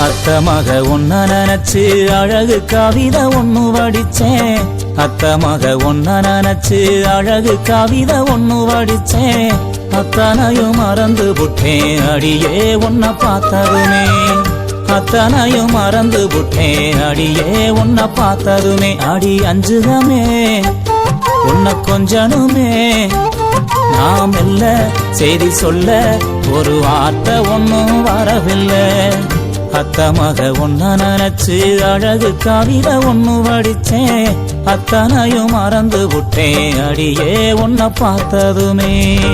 அத்த மக ஒன்ன நினைச்சு அழகு கவிதை ஒண்ணு வடிச்சேன். அத்த மக ஒன்ன நினைச்சு அழகு கவிதை ஒண்ணு வடிச்சேன். அத்தனையும் மறந்து புட்டேன் அடியே உன்னை பார்த்ததுமே. அத்தனையும் மறந்து புட்டேன் அடியே உன்னை பார்த்ததுமே. அடி அஞ்சுதமே உன்னை கொஞ்சனுமே. நாம் இல்ல செய்தி சொல்ல ஒரு வார்த்தை ஒன்னும் வரவில்லை. அத்தமாக ஒன்ன நினைச்சு அழகு கவிதை ஒண்ணு வடிச்சேன். அத்தனையும் மறந்து விட்டேன். அடியே உன்னை பார்த்ததுமே.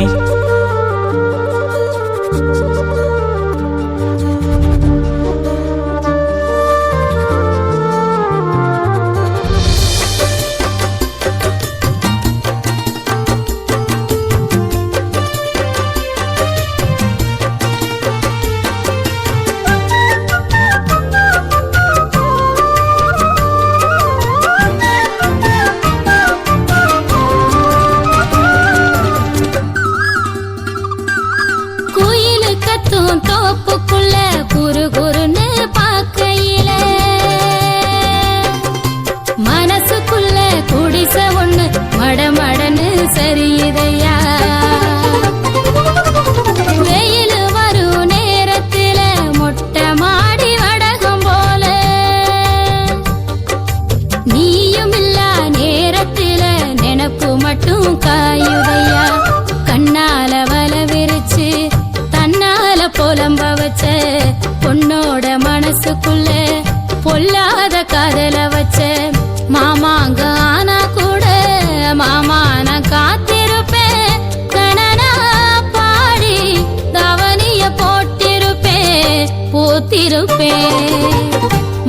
பூத்திருப்பேன்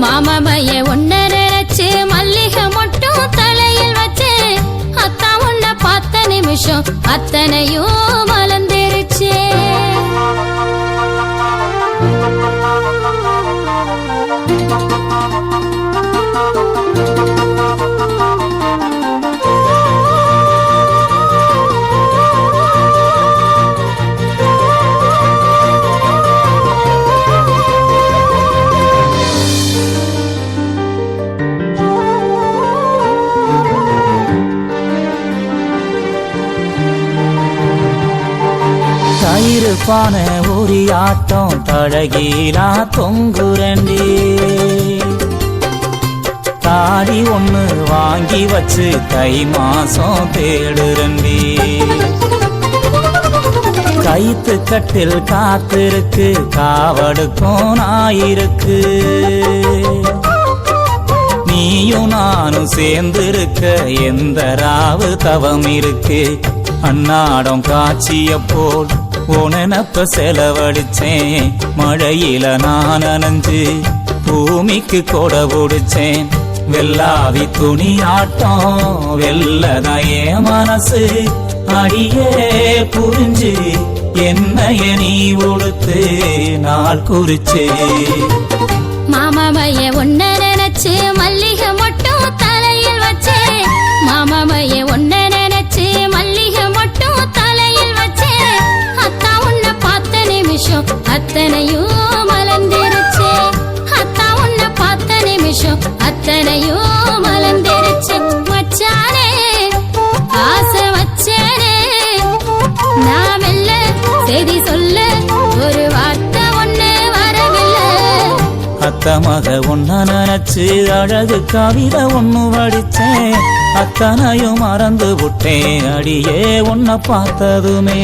மாமமைய ஒன்ன நினைச்சு மல்லிகை மட்டும் தலையில் வச்சு அத்தா உன்னை பார்த்த நிமிஷம் அத்தனையும் மலர்ந்துருச்சு தயிர் பானை ஆட்டம் தழகிலா தொங்குரண்டி தாடி ஒன்று வாங்கி வச்சு தை மாசம் தேடுரண்டி கைத்து கட்டில் காத்திருக்கு காவடுக்கும் நாயிருக்கு. நீயும் நானும் சேர்ந்திருக்க எந்த ராவு தவம் இருக்கு? அன்னாடம் காட்சிய போல் உனப்ப செலவழிச்சேன் மழையில நான் நனைஞ்சு பூமிக்கு கொடை பிடிச்சேன் வெள்ளாவி துணி ஆட்டம் வெள்ளதையே மனசு. அடியே புரிஞ்சு என்னைய நீ உடுத்து நாள் குறிச்சு. மாமாமைய ஒன்ன நினைச்சு மல்லிகை மட்டும் தலையில் வச்சு மாமாமைய ஒன்ன அத்தனையும் மலர்ந்துருச்சு. அத்தா உன்னை பார்த்த நிமிஷம் அத்தனையும் மலர்ந்துருச்சு. மச்சானே ஆசை வச்சேனே. நான் மெல்ல செய்தி சொல்ல ஒரு வார்த்தை ஒண்ணு வரவில்லை. அத்த ஒன்ன நினைச்சு அழகு கவிதை ஒண்ணு வடிச்சேன் அத்தனையும் மறந்து விட்டேன் அடியே உன்னை பார்த்ததுமே.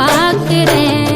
பாக்குறேன்